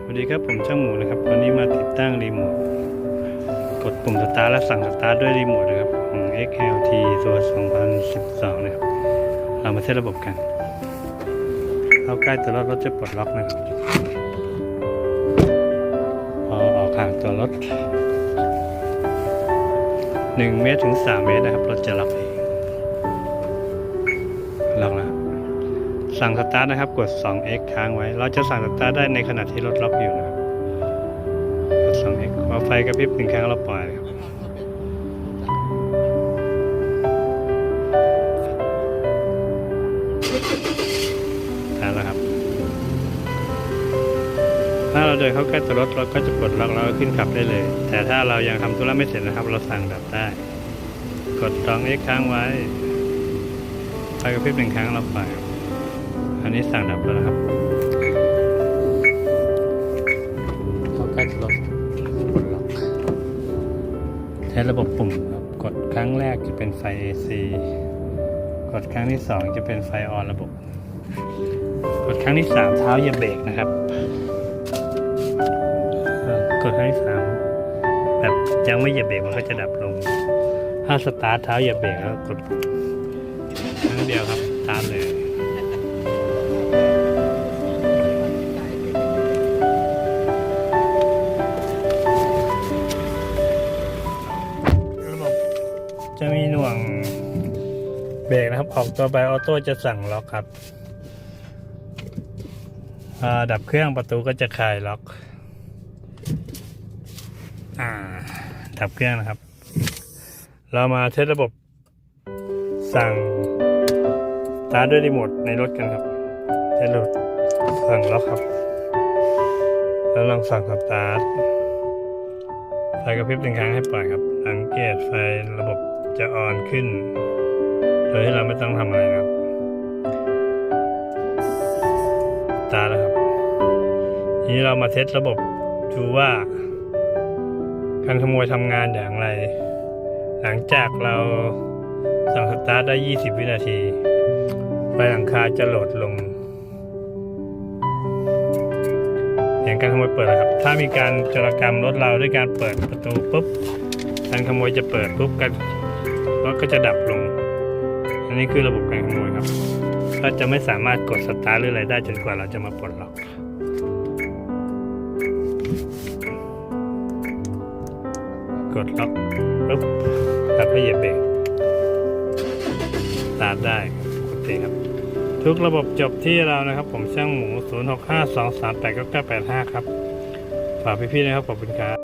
สวัสดีครับผมช่างหมูนะครับวันนี้มาติดตั้งรีโมทกดปุ่มสตาร์ทและสั่งสตาร์ทด้วยรีโมทนะครับของ XLT ตัว 2012 นะครับ เรามาเซตระบบกันเข้าใกล้ตัวรถรถจะปลดล็อกนะครับพอออกห่างตัวรถ 1 เมตรถึง 3 เมตรนะครับรถจะล็อกเอง สั่งสตาร์ทนะครับ กด 2x ค้างไว้ เราจะสั่งสตาร์ทได้ในขณะที่รถล็อกอยู่นะครับกด 2x พอไฟกระพริบหนึ่งครั้งเราปล่อยเลยครับสตาร์ทแล้วครับ ถ้าเราเดินเข้าใกล้ตัวรถเราก็จะปลดล็อกแล้วขึ้นขับได้เลย แต่ถ้าเรายังทำธุระไม่เสร็จนะครับ เราสั่งดับได้ กด 2x ค้างไว้ไฟกระพริบหนึ่งครั้งเราปล่อย อันนี้สั่งดับแล้วนะครับเข้าใกล้จะล็อกกดล็อกใช้ระบบปุ่มครับ กดครั้งแรกจะเป็นไฟ AC กดครั้งที่สองจะเป็นไฟออนระบบ กดครั้งที่สามเท้าอย่าเบรกนะครับเออกดครั้งที่สามแบบยังไม่เหยียบเบรกมันก็จะดับลง ถ้าสตาร์ทเท้าอย่าเบรกแล้วกดครั้งเดียวครับสตาร์ทเลย เบรกนะครับ ออกตัวไปออโต้จะสั่งล็อกครับดับเครื่องประตูก็จะคลายล็อกอ่าดับเครื่องนะครับ เรามาเทสระบบสั่งตาร์ทด้วยรีโมทในรถกันครับเทสระบบสั่งล็อกครับ แล้วลองสั่งสตาร์ทไฟกระพริบหนึ่งครั้งให้ปล่อยครับสังเกตไฟระบบ จะอ่อนขึ้น โดยที่เราไม่ต้องทำอะไรครับ ตาร์แล้วครับ ทีนี้เรามาเทสระบบดูว่า การขโมยทำงานอย่างไร หลังจากเราสั่งสตาร์ทได้ 20 วินาที ไฟหลังคาจะโหลดลงเสียงการขโมยเปิดนะครับ ถ้ามีการจรกรรมรถเราด้วยการเปิดประตูปุ๊บ การขโมยจะเปิดปุ๊บกัน รถก็จะดับลง อันนี้คือระบบการขโมยครับ ก็จะไม่สามารถกดสตาร์ทหรืออะไรได้จนกว่าเราจะมาปลดล็อกกดล็อกปุ๊บแล้วก็เหยียบเบรกสตาร์ทได้ปกติครับ ทุกระบบจบที่เรานะครับ ผมช่างหมู 0652389985 ครับ ฝากพี่ๆนะครับ ขอบคุณครับ